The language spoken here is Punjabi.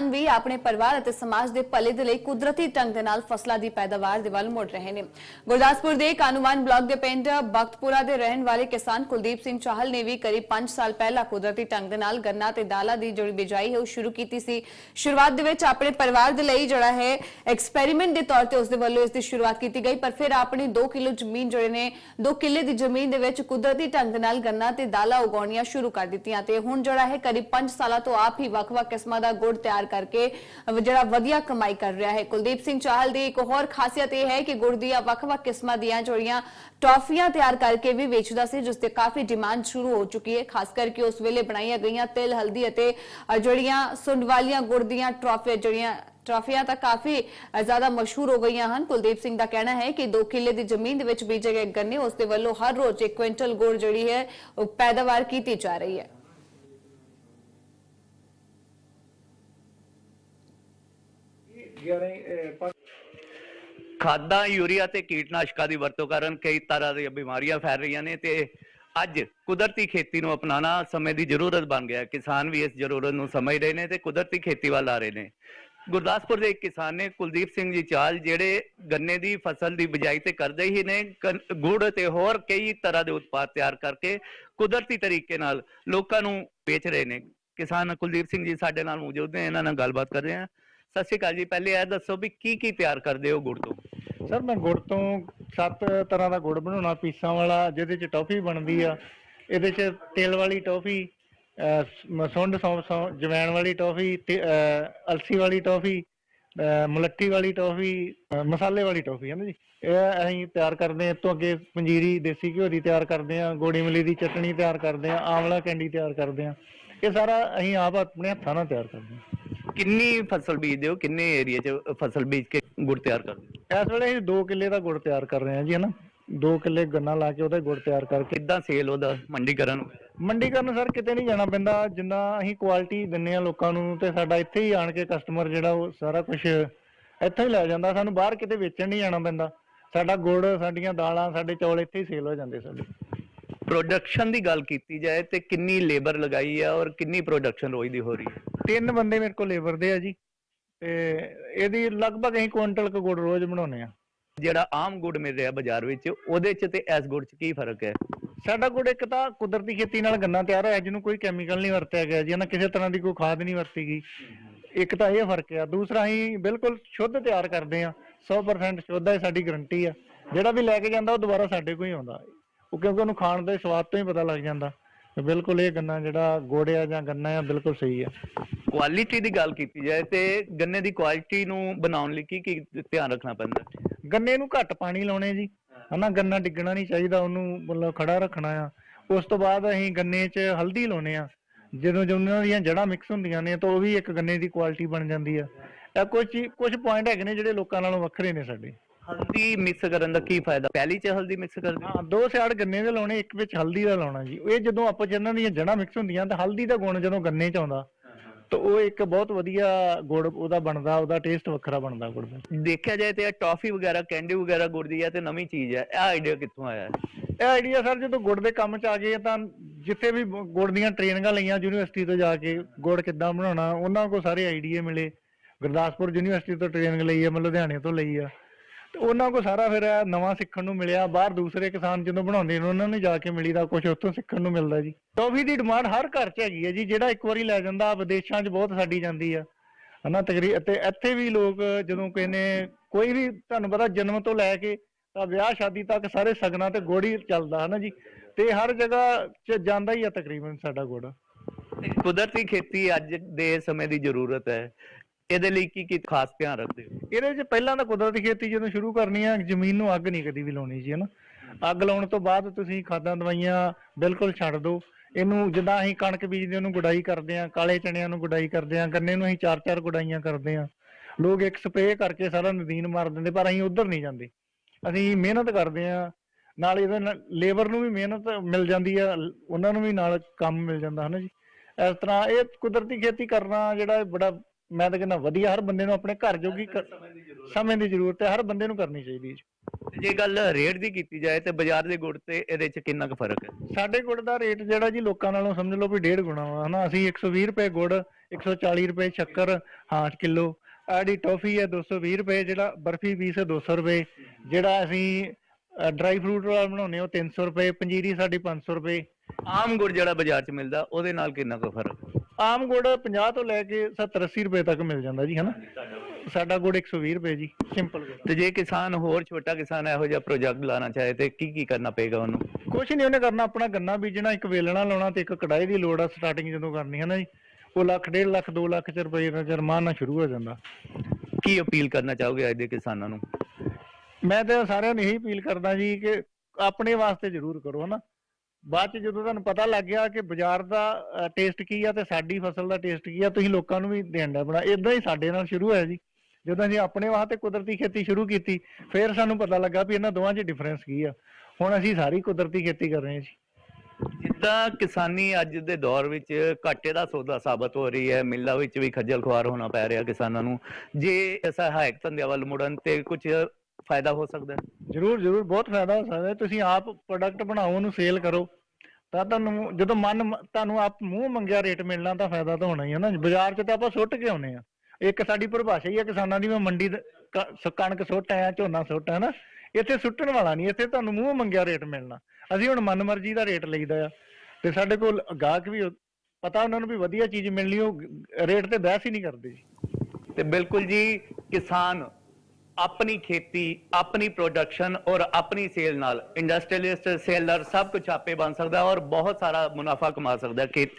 ਕਿਸਾਨ ਵੀ ਆਪਣੇ ਪਰਿਵਾਰ ਅਤੇ ਸਮਾਜ ਦੇ ਭਲੇ ਦੇ ਲਈ ਕੁਦਰਤੀ ਢੰਗ ਦੇ ਨਾਲ ਫਸਲਾਂ ਦੀ ਪੈਦਾਵਾਰ ਦੇ ਵੱਲ ਮੁੜ ਰਹੇ ਨੇ। ਗੁਰਦਾਸਪੁਰ ਦੇ ਕਾਨੂੰਵਾਨ ਬਲਾਕ ਦੇ ਪਿੰਡ ਬਖਤਪੁਰਾ ਦੇ ਰਹਿਣ ਵਾਲੇ ਕਿਸਾਨ ਕੁਲਦੀਪ ਸਿੰਘ ਚਾਹਲ ਨੇ ਵੀ ਕਰੀਬ 5 ਸਾਲ ਪਹਿਲਾਂ ਕੁਦਰਤੀ ਢੰਗ ਦੇ ਨਾਲ ਗੰਨਾ ਤੇ ਦਾਲਾਂ ਦੀ ਜਿਹੜੀ ਬਿਜਾਈ ਹੈ ਉਹ ਸ਼ੁਰੂ ਕੀਤੀ ਸੀ। ਸ਼ੁਰੂਆਤ ਦੇ ਵਿੱਚ ਆਪਣੇ ਪਰਿਵਾਰ ਦੇ ਲਈ ਜਿਹੜਾ ਹੈ ਐਕਸਪੈਰੀਮੈਂਟ ਦੇ ਤੌਰ ਤੇ ਉਸ ਦੇ ਵੱਲੋਂ ਇਸ ਦੀ ਸ਼ੁਰੂਆਤ ਕੀਤੀ ਗਈ, ਪਰ ਫਿਰ ਆਪਣੀ 2 ਕਿਲੋ ਜ਼ਮੀਨ ਜਿਹੜੇ ਨੇ 2 ਕਿੱਲੇ ਦੀ ਜ਼ਮੀਨ ਦੇ ਵਿੱਚ ਕੁਦਰਤੀ ਢੰਗ ਨਾਲ ਗੰਨਾ ਤੇ ਦਾਲਾਂ ਉਗਾਉਣੀਆਂ ਸ਼ੁਰੂ ਕਰ ਦਿੱਤੀਆਂ ਤੇ ਹੁਣ ਜਿਹੜਾ ਹੈ ਕਰੀਬ 5 ਸਾਲਾਂ ਤੋਂ ਆਪ ਹੀ ਵੱਖ-ਵੱਖ ਕਿਸਮਾਂ ਦਾ ਗੁੜ ਤਿਆਰ ਕਰਕੇ ਜਿਹੜਾ ਵਧੀਆ ਕਮਾਈ ਕਰ ਰਿਹਾ ਹੈ। ਕੁਲਦੀਪ ਸਿੰਘ ਚਾਹਲ ਦੀ ਇੱਕ ਹੋਰ ਖਾਸੀਅਤ ਇਹ ਹੈ ਕਿ ਗੁੜ ਦੀਆਂ ਵੱਖ-ਵੱਖ ਕਿਸਮਾਂ ਦੀਆਂ ਜਿਹੜੀਆਂ ਟੌਫੀਆਂ ਤਿਆਰ ਕਰਕੇ ਵੀ ਵੇਚਦਾ ਸੀ, ਜਿਸ ਤੇ ਕਾਫੀ ਡਿਮਾਂਡ ਸ਼ੁਰੂ ਹੋ ਚੁੱਕੀ ਹੈ। ਖਾਸ ਕਰਕੇ ਉਸ ਵੇਲੇ ਬਣਾਈਆਂ ਗਈਆਂ ਤਿਲ, ਹਲਦੀ ਅਤੇ ਜਿਹੜੀਆਂ ਸੁੰਡ ਵਾਲੀਆਂ ਗੁੜ ਦੀਆਂ ਟਰੋਫੀ ਜਿਹੜੀਆਂ ਟਰਾਫੀਆਂ ਤਾਂ ਕਾਫੀ ਜ਼ਿਆਦਾ ਮਸ਼ਹੂਰ ਹੋ ਗਈਆਂ ਹਨ। ਕੁਲਦੀਪ ਸਿੰਘ ਦਾ ਕਹਿਣਾ ਹੈ ਕਿ 2 ਕਿੱਲੇ ਦੀ ਜ਼ਮੀਨ ਦੇ ਵਿੱਚ ਬੀਜੇ ਗਏ ਗੰਨੇ, ਉਸ ਦੇ ਵੱਲੋਂ ਹਰ ਰੋਜ਼ 1 ਕੁਇੰਟਲ ਗੁੜ ਜਿਹੜੀ ਹੈ ਪੈਦਾਵਾਰ ਕੀਤੀ ਜਾ ਰਹੀ ਹੈ। ਖਾਦਾਂ, ਯੂਰੀਆ ਤੇ ਕੀਟਨਾਸ਼ਕਾਂ ਦੀ ਵਰਤੋਂ ਕਾਰਨ ਕਈ ਤਰ੍ਹਾਂ ਦੀਆਂ ਬਿਮਾਰੀਆਂ ਫੈਲ ਰਹੀਆਂ ਨੇ ਤੇ ਅੱਜ ਕੁਦਰਤੀ ਖੇਤੀ ਨੂੰ ਅਪਣਾਉਣਾ ਸਮੇਂ ਦੀ ਜ਼ਰੂਰਤ ਬਣ ਗਿਆ। ਕਿਸਾਨ ਵੀ ਇਸ ਜ਼ਰੂਰਤ ਨੂੰ ਸਮਝ ਰਹੇ ਨੇ ਤੇ ਕੁਦਰਤੀ ਖੇਤੀ ਵੱਲ ਆ ਰਹੇ ਨੇ। ਗੁਰਦਾਸਪੁਰ ਦੇ ਇੱਕ ਕਿਸਾਨ ਨੇ ਕੁਲਦੀਪ ਸਿੰਘ ਜੀ ਚਾਲ, ਜਿਹੜੇ ਗੰਨੇ ਦੀ ਫਸਲ ਦੀ ਬਿਜਾਈ ਤੇ ਕਰਦੇ ਹੀ ਨੇ ਕਨ- ਗੁੜ ਤੇ ਹੋਰ ਕਈ ਤਰ੍ਹਾਂ ਦੇ ਉਤਪਾਦ ਤਿਆਰ ਕਰਕੇ ਕੁਦਰਤੀ ਤਰੀਕੇ ਨਾਲ ਲੋਕਾਂ ਨੂੰ ਵੇਚ ਰਹੇ ਨੇ। ਕਿਸਾਨ ਕੁਲਦੀਪ ਸਿੰਘ ਜੀ ਸਾਡੇ ਨਾਲ ਮੌਜੂਦ ਨੇ, ਇਹਨਾਂ ਨਾਲ ਗੱਲਬਾਤ ਕਰ ਰਹੇ ਹਾਂ। ਸਤਿ ਸ਼੍ਰੀ ਅਕਾਲ ਜੀ, ਪਹਿਲੇ ਇਹ ਦੱਸੋ ਵੀ ਕੀ ਕੀ ਤਿਆਰ ਕਰਦੇ ਹੋ ਗੁੜ ਤੋਂ? ਸਰ, ਮੈਂ ਗੁੜ ਤੋਂ ਸੱਤ ਤਰ੍ਹਾਂ ਦਾ ਗੁੜ ਬਣਾਉਣਾ, ਪੀਸਾਂ ਵਾਲਾ, ਜਿਹਦੇ ਚ ਟੌਫੀ ਬਣਦੀ ਆ, ਇਹਦੇ ਚ ਤੇਲ ਵਾਲੀ ਟੌਫੀ ਸੁੰਡ ਸੌਂ ਜਵੈਣ ਵਾਲੀ ਟੌਫੀ ਅਲਸੀ ਵਾਲੀ ਟੌਫੀ ਮਲੱਟੀ ਵਾਲੀ ਟੌਫੀ ਮਸਾਲੇ ਵਾਲੀ ਟੌਫੀ, ਹੈ ਨਾ ਜੀ? ਇਹ ਅਸੀਂ ਤਿਆਰ ਕਰਦੇ ਹਾਂ ਇਹ ਤੋਂ ਅੱਗੇ ਪੰਜੀਰੀ, ਦੇਸੀ ਘਿਓ ਦੀ ਤਿਆਰ ਕਰਦੇ ਹਾਂ, ਗੋੜੀ ਮਲੀ ਦੀ ਚਟਣੀ ਤਿਆਰ ਕਰਦੇ ਹਾਂ ਆਮਲਾ ਕੈਂਡੀ ਤਿਆਰ ਕਰਦੇ ਹਾਂ, ਇਹ ਸਾਰਾ ਅਸੀਂ ਆਪ ਆਪਣੇ ਹੱਥਾਂ ਨਾਲ ਤਿਆਰ ਕਰਦੇ ਹਾਂ। ਕਿੰਨੀ ਫਸਲ ਬੀਜਦੇ ਹੋ? ਕਿੰਨੇ ਏਰੀਆ 'ਚ ਫਸਲ ਬੀਜ ਕੇ ਗੁੜ ਤਿਆਰ ਕਰਦੇ ਹੋ? ਇਸ ਵੇਲੇ ਅਸੀਂ 2 ਕਿੱਲੇ ਦਾ ਗੁੜ ਤਿਆਰ ਕਰ ਰਹੇ ਹਾਂ ਜੀ ਹਨਾ? 2 ਕਿੱਲੇ ਗੰਨਾ ਲਾ ਕੇ ਉਹਦਾ ਗੁੜ ਤਿਆਰ ਕਰਕੇ। ਕਿੱਦਾਂ ਸੇਲ ਉਹਦਾ ਮੰਡੀਕਰਨ? ਮੰਡੀਕਰਨ ਸਰ ਕਿਤੇ ਨਹੀਂ ਜਾਣਾ ਪੈਂਦਾ। ਜਿੰਨਾ ਅਸੀਂ ਕੁਆਲਿਟੀ ਦਿੰਨੇ ਆ ਲੋਕਾਂ ਨੂੰ ਤੇ ਸਾਡਾ ਇੱਥੇ ਹੀ ਆਣ ਕੇ ਕਸਟਮਰ ਜਿਹੜਾ ਉਹ ਸਾਰਾ ਕੁਝ ਇੱਥੇ ਹੀ ਲੈ ਜਾਂਦਾ। ਸਾਨੂੰ ਬਾਹਰ ਕਿਤੇ ਵੇਚਣ ਨਹੀਂ ਜਾਣਾ ਪੈਂਦਾ। ਸਾਡਾ ਗੁੜ ਸਾਡੀਆਂ ਦਾਲਾਂ ਸਾਡੇ ਚੌਲ ਇੱਥੇ ਹੀ ਸੇਲ ਹੋ ਜਾਂਦੇ ਸਾਡੇ। ਪ੍ਰੋਡਕਸ਼ਨ ਦੀ ਗੱਲ ਕੀਤੀ ਜਾਏ ਤੇ ਕਿੰਨੀ ਲੇਬਰ ਲਗਾਈ ਹੈ ਔਰ ਕਿੰਨੀ ਪ੍ਰੋਡਕਸ਼ਨ ਰੋਜ਼ ਦੀ ਹੋ ਰਹੀ ਹੈ? ਤਿੰਨ ਬੰਦੇ ਮੇਰੇ ਕੋਲ ਲੇਬਰ ਦੇ ਆ ਜੀ ਤੇ ਇਹਦੀ ਲਗਭਗ ਅਸੀਂ ਕੁਇੰਟਲ ਕੁ ਗੁੜ ਰੋਜ਼ ਬਣਾਉਨੇ ਆ ਜਿਹੜਾ ਆਮ ਗੁੜ ਮਿਲ ਰਿਹਾ ਬਾਜ਼ਾਰ ਵਿੱਚ ਉਹਦੇ 'ਚ ਤੇ ਇਸ ਗੁੜ 'ਚ ਕੀ ਫ਼ਰਕ ਹੈ? ਸਾਡਾ ਗੁੜ ਇੱਕ ਤਾਂ ਕੁਦਰਤੀ ਖੇਤੀ ਨਾਲ ਗੰਨਾ ਤਿਆਰ ਹੋਇਆ ਜਿਹਨੂੰ ਕੋਈ ਕੈਮੀਕਲ ਨਹੀਂ ਵਰਤਿਆ ਗਿਆ ਜੀ ਨਾ ਕਿਸੇ ਤਰ੍ਹਾਂ ਦੀ ਕੋਈ ਖਾਦ ਨਹੀਂ ਵਰਤੀ ਗਈ। ਇੱਕ ਤਾਂ ਇਹ ਫ਼ਰਕ ਆ। ਦੂਸਰਾ ਅਸੀਂ ਬਿਲਕੁਲ ਸ਼ੁੱਧ ਤਿਆਰ ਕਰਦੇ ਆ 100% ਸ਼ੁੱਧ ਹੈ ਸਾਡੀ ਗਾਰੰਟੀ ਆ। ਜਿਹੜਾ ਵੀ ਲੈ ਕੇ ਜਾਂਦਾ ਉਹ ਦੁਬਾਰਾ ਸਾਡੇ ਕੋਲ ਹੀ ਆਉਂਦਾ। ਉਹ ਕਿਉਂਕਿ ਉਹਨੂੰ ਖਾਣ ਦੇ ਸਵਾਦ ਤੋਂ ਹੀ ਪਤਾ ਲੱਗ ਜਾਂਦਾ। ਤੇ ਬਿਲਕੁਲ ਇਹ ਗੰਨਾ ਜਿਹੜਾ ਗੁੜ ਆ ਜਾਂ ਗੰਨਾ ਆ ਬਿਲਕੁਲ ਸਹੀ ਆ। ਕੁਆਲਿਟੀ ਦੀ ਗੱਲ ਕੀਤੀ ਜਾਏ ਤੇ ਗੰਨੇ ਦੀ ਕੁਆਲਿਟੀ ਨੂੰ ਬਣਾਉਣ ਲਈ ਕੀ ਕੀ ਧਿਆਨ ਰੱਖਣਾ ਪੈਂਦਾ? ਗੰਨੇ ਨੂੰ ਘੱਟ ਪਾਣੀ ਲਾਉਣੇ ਜੀ ਹਨਾ ਗੰਨਾ ਡਿੱਗਣਾ ਨਹੀਂ ਚਾਹੀਦਾ ਉਹਨੂੰ ਮਤਲਬ ਖੜਾ ਰੱਖਣਾ ਆ। ਉਸ ਤੋਂ ਬਾਅਦ ਅਸੀਂ ਗੰਨੇ 'ਚ ਹਲਦੀ ਲਾਉਨੇ ਆ। ਜਦੋਂ ਜਦੋਂ ਦੀਆਂ ਜੜ੍ਹਾਂ ਮਿਕਸ ਹੁੰਦੀਆਂ ਨੇ ਤਾਂ ਉਹ ਵੀ ਇੱਕ ਗੰਨੇ ਦੀ ਕੁਆਲਿਟੀ ਬਣ ਜਾਂਦੀ ਆ। ਇਹ ਕੁਝ ਕੁਝ ਪੁਆਇੰਟ ਹੈਗੇ ਨੇ ਜਿਹੜੇ ਲੋਕਾਂ ਨਾਲੋਂ ਵੱਖਰੇ ਨੇ ਸਾਡੇ। ਹਲਦੀ ਮਿਕਸ ਕਰਨ ਦਾ ਕੀ ਫਾਇਦਾ? ਪਹਿਲੀ 'ਚ ਹਲਦੀ ਮਿਕਸ ਕਰਦੇ ਹੋ? ਹਾਂ ਦੋ ਸਿਆੜ ਗੰਨੇ ਦੇ ਲਾਉਣੇ ਇੱਕ ਵਿੱਚ ਹਲਦੀ ਦਾ ਲਾਉਣਾ ਜੀ। ਇਹ ਜਦੋਂ ਆਪਸ 'ਚ ਇਹਨਾਂ ਦੀਆਂ ਜੜ੍ਹਾਂ ਮਿਕਸ ਹੁੰਦੀਆਂ ਤਾਂ ਹਲਦੀ ਦਾ ਗੁਣ ਜਦੋਂ ਗੰਨੇ 'ਚ ਆਉਂਦਾ ਤਾਂ ਉਹ ਇੱਕ ਬਹੁਤ ਵਧੀਆ ਗੁੜ ਉਹਦਾ ਬਣਦਾ ਉਹਦਾ ਟੇਸਟ ਵੱਖਰਾ ਬਣਦਾ ਗੁੜ ਦਾ। ਦੇਖਿਆ ਜਾਏ ਤੇ ਇਹ ਟੌਫੀ ਵਗੈਰਾ ਕੈਂਡੀ ਵਗੈਰਾ ਗੁੜ ਦੀ ਹੈ ਤੇ ਨਵੀਂ ਚੀਜ਼ ਹੈ ਇਹ ਆਈਡੀਆ ਕਿੱਥੋਂ ਆਇਆ? ਹੈ ਇਹ ਆਈਡੀਆ ਸਰ ਜਦੋਂ ਗੁੜ ਦੇ ਕੰਮ 'ਚ ਆ ਗਏ ਤਾਂ ਜਿੱਥੇ ਵੀ ਗੁੜ ਦੀਆਂ ਟ੍ਰੇਨਿੰਗਾਂ ਲਈਆਂ ਯੂਨੀਵਰਸਿਟੀ ਤੋਂ ਜਾ ਕੇ ਗੁੜ ਕਿੱਦਾਂ ਬਣਾਉਣਾ ਉਹਨਾਂ ਕੋਲ ਸਾਰੇ ਆਈਡੀਆ ਮਿਲੇ। ਗੁਰਦਾਸਪੁਰ ਯੂਨੀਵਰਸਿਟੀ ਤੋਂ ਟ੍ਰੇਨਿੰਗ ਲਈ ਆ ਮੈਂ ਲੁਧਿਆਣੇ ਤੋਂ ਲਈ ਆ। ਉਹਨਾਂ ਕੋਲ ਸਾਰਾ ਫਿਰ ਇਹ ਨਵਾਂ ਸਿੱਖਣ ਨੂੰ ਮਿਲਿਆ, ਬਾਹਰ ਦੂਸਰੇ ਕਿਸਾਨ ਜਦੋਂ ਬਣਾਉਂਦੇ ਨੇ, ਉਹਨਾਂ ਨੂੰ ਜਾ ਕੇ ਮਿਲੀਦਾ ਕੁਝ ਉੱਥੋਂ ਸਿੱਖਣ ਨੂੰ ਮਿਲਦਾ ਜੀ। ਟੌਫੀ ਦੀ ਡਿਮਾਂਡ ਹਰ ਘਰ 'ਚ ਹੈਗੀ ਹੈ ਜੀ, ਜਿਹੜਾ ਇੱਕ ਵਾਰੀ ਲੈ ਜਾਂਦਾ ਵਿਦੇਸ਼ਾਂ 'ਚ ਬਹੁਤ ਸਾਡੀ ਜਾਂਦੀ ਆ। ਹਨਾ, ਤਕਰੀ, ਤੇ ਇੱਥੇ ਵੀ ਲੋਕ ਜਦੋਂ ਕਹਿੰਦੇ ਕੋਈ ਵੀ, ਤੁਹਾਨੂੰ ਪਤਾ ਜਨਮ ਤੋਂ ਲੈ ਕੇ, ਤਾਂ ਵਿਆਹ, ਸ਼ਾਦੀ ਤੱਕ ਸਾਰੇ ਸਗਨਾ ਤੇ ਗੋੜੀ ਚੱਲਦਾ, ਹਨਾ ਜੀ। ਤੇ ਹਰ ਜਗ੍ਹਾ 'ਚ ਜਾਂਦਾ ਹੀ ਆ ਤਕਰੀਬਨ ਸਾਡਾ ਗੋੜਾ। ਕੁਦਰਤੀ ਖੇਤੀ ਅੱਜ ਦੇ ਸਮੇਂ ਦੀ ਜ਼ਰੂਰਤ ਹੈ। ਇਹਦੇ ਲਈ ਕੀ ਕੀ ਖਾਸ ਧਿਆਨ ਰੱਖਦੇ ਹੋ? ਇਹਦੇ 'ਚ ਪਹਿਲਾਂ ਤਾਂ ਕੁਦਰਤੀ ਖੇਤੀ ਜਦੋਂ ਸ਼ੁਰੂ ਕਰਨੀ ਆ, ਜ਼ਮੀਨ ਨੂੰ ਅੱਗ ਨਹੀਂ ਕਦੀ ਵੀ ਲਾਉਣੀ ਜੀ, ਹਨਾ? ਅੱਗ ਲਾਉਣ ਤੋਂ ਬਾਅਦ ਤੁਸੀਂ ਖਾਦਾਂ, ਦਵਾਈਆਂ ਬਿਲਕੁਲ ਛੱਡ ਦਿਓ। ਇਹਨੂੰ ਜਿੱਦਾਂ ਅਸੀਂ ਕਣਕ ਬੀਜਦੇ, ਉਹਨੂੰ ਗੁਡਾਈ ਕਰਦੇ ਆ, ਕਾਲੇ ਚਣਿਆਂ ਨੂੰ ਗੁਡਾਈ ਕਰਦੇ ਆ, ਗੰਨੇ ਨੂੰ ਅਸੀਂ ਚਾਰ ਚਾਰ ਗੁਡਾਈਆਂ ਕਰਦੇ ਆ। ਲੋਕ ਇੱਕ ਸਪਰੇਅ ਕਰਕੇ ਸਾਰਾ ਨਦੀਨ ਮਾਰ ਦਿੰਦੇ, ਪਰ ਅਸੀਂ ਉਧਰ ਨਹੀਂ ਜਾਂਦੇ। ਅਸੀਂ ਮਿਹਨਤ ਕਰਦੇ ਆ, ਨਾਲ ਇਹਦੇ ਨਾਲ ਲੇਬਰ ਨੂੰ ਵੀ ਮਿਹਨਤ ਮਿਲ ਜਾਂਦੀ ਆ, ਉਹਨਾਂ ਨੂੰ ਵੀ ਨਾਲ ਕੰਮ ਮਿਲ ਜਾਂਦਾ, ਹਨਾ ਜੀ? ਇਸ ਤਰ੍ਹਾਂ ਇਹ ਕੁਦਰਤੀ ਖੇਤੀ ਕਰਨਾ ਜਿਹੜਾ ਬੜਾ ਮੈਂ ਤਾਂ ਕਹਿੰਦਾ ਵਧੀਆ ਹਰ ਬੰਦੇ ਨੂੰ ਆਪਣੇ ਘਰ ਜੋਗੀ ਕਰ- ਸਮੇਂ ਦੀ ਜ਼ਰੂਰਤ ਹੈ। ਹਰ ਬੰਦੇ ਨੂੰ ਕਰਨੀ ਚਾਹੀਦੀ ਹੈ। ਜੇ ਗੱਲ ਰੇਟ ਦੀ ਕੀਤੀ ਜਾਏ ਤੇ ਬਾਜ਼ਾਰ ਦੇ ਗੁੜ ਤੇ ਇਹਦੇ 'ਚ ਕਿੰਨਾ ਕੁ ਫ਼ਰਕ ਹੈ? ਸਾਡੇ ਗੁੜ ਦਾ ਰੇਟ ਜਿਹੜਾ ਜੀ ਲੋਕਾਂ ਨਾਲੋਂ ਸਮਝ ਲਓ ਵੀ ਡੇਢ ਗੁਣਾ ਵਾ ਹਨਾ? ਅਸੀਂ 120 ਰੁਪਏ ਗੁੜ 140 ਰੁਪਏ ਸ਼ੱਕਰ ਹਾਂਠ ਕਿਲੋ। ਆੜੀ ਟੌਫੀ ਹੈ 220 ਰੁਪਏ ਜਿਹੜਾ ਬਰਫੀ ਪੀਸ ਹੈ 200 ਰੁਪਏ। ਜਿਹੜਾ ਅਸੀਂ ਡਰਾਈ ਫਰੂਟ ਵਾਲਾ ਬਣਾਉਂਦੇ ਹਾਂ ਉਹ 300 ਰੁਪਏ ਪੰਜੀਰੀ ਸਾਡੀ 500 ਰੁਪਏ। ਆਮ ਗੁੜ ਜਿਹੜਾ ਬਾਜ਼ਾਰ 'ਚ ਮਿਲਦਾ ਉਹਦੇ ਨਾਲ ਕਿੰਨਾ ਕੁ ਫ਼ਰਕ ਆਮ ਗੁੜ 50 ਤੋਂ ਲੈ ਕੇ 70 80 ਰੁਪਏ ਤੱਕ ਮਿਲ ਜਾਂਦਾ ਜੀ ਹਨਾ? ਸਾਡਾ ਗੁੜ 120 ਰੁਪਏ ਜੀ ਸਿੰਪਲ ਗੁੜ। ਤੇ ਜੇ ਕਿਸਾਨ ਹੋਰ ਛੋਟਾ ਕਿਸਾਨ ਇਹੋ ਜਿਹਾ ਪ੍ਰੋਜੈਕਟ ਲਾਣਾ ਚਾਹੇ ਤੇ ਕੀ ਕੀ ਕਰਨਾ ਪਏਗਾ ਉਹਨੂੰ? ਕੁਛ ਨਹੀਂ ਉਹਨੇ ਕਰਨਾ ਆਪਣਾ ਗੰਨਾ ਬੀਜਣਾ ਇੱਕ ਵੇਲਣਾ ਲਾਉਣਾ ਤੇ ਇੱਕ ਕੜਾਈ ਦੀ ਲੋੜ ਆ ਸਟਾਰਟਿੰਗ ਜਦੋਂ ਕਰਨੀ ਹੈ ਨਾ ਜੀ? ਉਹ ਲੱਖ ਡੇਢ ਲੱਖ 2 ਲੱਖ ਚ ਰੁਪਏ ਦਾ ਜਰਮਾਨਾ ਸ਼ੁਰੂ ਹੋ ਜਾਂਦਾ। ਕੀ ਅਪੀਲ ਕਰਨਾ ਚਾਹੋਗੇ ਅੱਜ ਦੇ ਕਿਸਾਨਾਂ ਨੂੰ? ਮੈਂ ਤਾਂ ਸਾਰਿਆਂ ਨੂੰ ਇਹੀ ਅਪੀਲ ਕਰਦਾ ਜੀ ਕਿ ਆਪਣੇ ਵਾਸਤੇ ਜ਼ਰੂਰ ਕਰੋ ਹਨਾ? ਬਾਅਦ ਚ ਜਦੋਂ ਤੁਹਾਨੂੰ ਪਤਾ ਲੱਗ ਗਿਆ ਕਿ ਬਾਜ਼ਾਰ ਦਾ ਟੇਸਟ ਕੀ ਆ ਤੇ ਸਾਡੀ ਫਸਲ ਦਾ ਟੇਸਟ ਕੀ ਆ, ਤੁਸੀਂ ਲੋਕਾਂ ਨੂੰ ਵੀ ਦੇਣ ਬਣਾ ਇਦਾਂ ਹੀ ਸਾਡੇ ਨਾਲ ਸ਼ੁਰੂ ਹੋਇਆ ਜੀ। ਜਦੋਂ ਅਸੀਂ ਆਪਣੇ ਵਾਸਤੇ ਕੁਦਰਤੀ ਖੇਤੀ ਸ਼ੁਰੂ ਕੀਤੀ, ਫਿਰ ਸਾਨੂੰ ਪਤਾ ਲੱਗਾ ਵੀ ਇਹਨਾਂ ਦੋਵਾਂ 'ਚ ਡਿਫਰੈਂਸ ਕੀ ਆ। ਹੁਣ ਅਸੀਂ ਸਾਰੀ ਕੁਦਰਤੀ ਖੇਤੀ ਕਰ ਰਹੇ ਹਾਂ ਜੀ। ਜਿੱਦਾਂ ਕਿਸਾਨੀ ਅੱਜ ਦੇ ਦੌਰ ਵਿੱਚ ਘਾਟੇ ਦਾ ਸੌਦਾ ਸਾਬਤ ਹੋ ਰਹੀ ਹੈ, ਮਿੱਲਾਂ ਵਿੱਚ ਵੀ ਖੱਜਲ ਖੁਆਰ ਹੋਣਾ ਪੈ ਰਿਹਾ ਕਿਸਾਨਾਂ ਨੂੰ। ਜੇ ਸਹਾਇਕ ਧੰਦਿਆਂ ਵੱਲ ਮੁੜਨ ਤੇ ਕੁਝ ਫਾਇਦਾ ਹੋ ਸਕਦਾ ਹੈ। ਜ਼ਰੂਰ ਜ਼ਰੂਰ ਬਹੁਤ ਫਾਇਦਾ ਹੋ ਸਕਦਾ। ਤੁਸੀਂ ਆਪ ਪ੍ਰੋਡਕਟ ਬਣਾਓ ਉਹਨੂੰ ਸੇਲ ਕਰੋ। ਤਾਂ ਤੁਹਾਨੂੰ ਜਦੋਂ ਮਨ ਤੁਹਾਨੂੰ ਆਪ ਮੂੰਹ ਮੰਗਿਆ ਰੇਟ ਮਿਲਣਾ ਤਾਂ ਫਾਇਦਾ ਤਾਂ ਹੋਣਾ ਹੀ ਹੈ ਨਾ। ਬਾਜ਼ਾਰ 'ਚ ਤਾਂ ਆਪਾਂ ਸੁੱਟ ਕੇ ਆਉਨੇ ਆ ਇੱਕ ਸਾਡੀ ਪਰਿਭਾਸ਼ਾ ਹੀ ਹੈ ਕਿਸਾਨਾਂ ਦੀ ਮੈਂ ਮੰਡੀ ਕਣਕ ਸੁੱਟ ਆਇਆ ਝੋਨਾ ਸੁੱਟ ਹੈ ਨਾ। ਇੱਥੇ ਸੁੱਟਣ ਵਾਲਾ ਨਹੀਂ ਇੱਥੇ ਤੁਹਾਨੂੰ ਮੂੰਹ ਮੰਗਿਆ ਰੇਟ ਮਿਲਣਾ। ਅਸੀਂ ਹੁਣ ਮਨਮਰਜ਼ੀ ਦਾ ਰੇਟ ਲਈਦਾ ਆ। ਤੇ ਸਾਡੇ ਕੋਲ ਗਾਹਕ ਵੀ ਪਤਾ ਉਹਨਾਂ ਨੂੰ ਵੀ ਵਧੀਆ ਚੀਜ਼ ਮਿਲਣੀ ਉਹ ਰੇਟ ਤੇ ਬਹਿਸ ਹੀ ਨਹੀਂ ਕਰਦੇ। ਜੀ ਤੇ ਬਿਲਕੁਲ ਜੀ ਕਿਸਾਨ ਆਪਣੀ ਖੇਤੀ, ਆਪਣੀ ਪ੍ਰੋਡਕਸ਼ਨ ਔਰ ਆਪਣੀ ਸੇਲ ਨਾਲ ਇੰਡਸਟਰੀਅਲਿਸਟ ਸੇਲਰ ਸਭ ਕੁਝ ਆਪੇ ਬਣ ਸਕਦਾ ਔਰ ਬਹੁਤ ਸਾਰਾ ਮੁਨਾਫਾ ਕਮਾ ਸਕਦਾ ਖੇਤੀ